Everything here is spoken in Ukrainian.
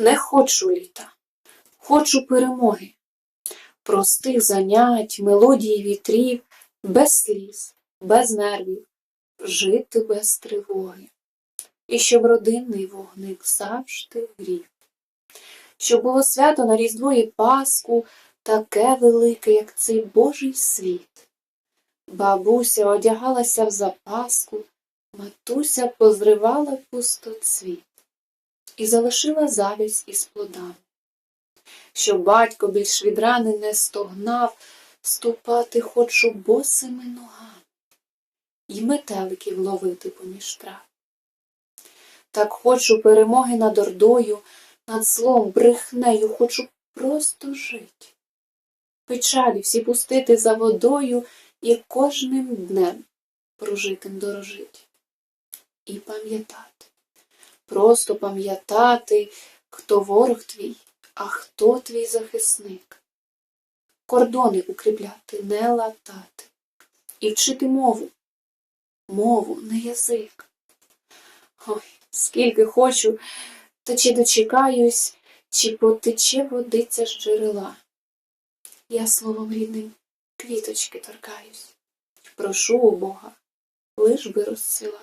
Не хочу літа, хочу перемоги, простих занять, мелодії вітрів, без сліз, без нервів, жити без тривоги. І щоб родинний вогник завжди грів. Щоб було свято на Різдво і Пасху, таке велике, як цей Божий світ. Бабуся одягалася в запаску, матуся позривала пустоцвіт і залишила завість із плодами. Щоб батько більш від рани не стогнав, ступати хочу босими ногами і метеликів ловити поміж трав. Так хочу перемоги над ордою, над злом, брехнею, хочу просто жить. Печалі всі пустити за водою і кожним днем прожитим дорожить. І пам'ятати, просто пам'ятати, хто ворог твій, а хто твій захисник. Кордони укріпляти, не латати, і вчити мову, мову, не язик. Ой, скільки хочу, та чи дочекаюсь, чи потече водиця з джерела. Я словом рідним квіточки торкаюсь, прошу у Бога, лиш би розцвіла.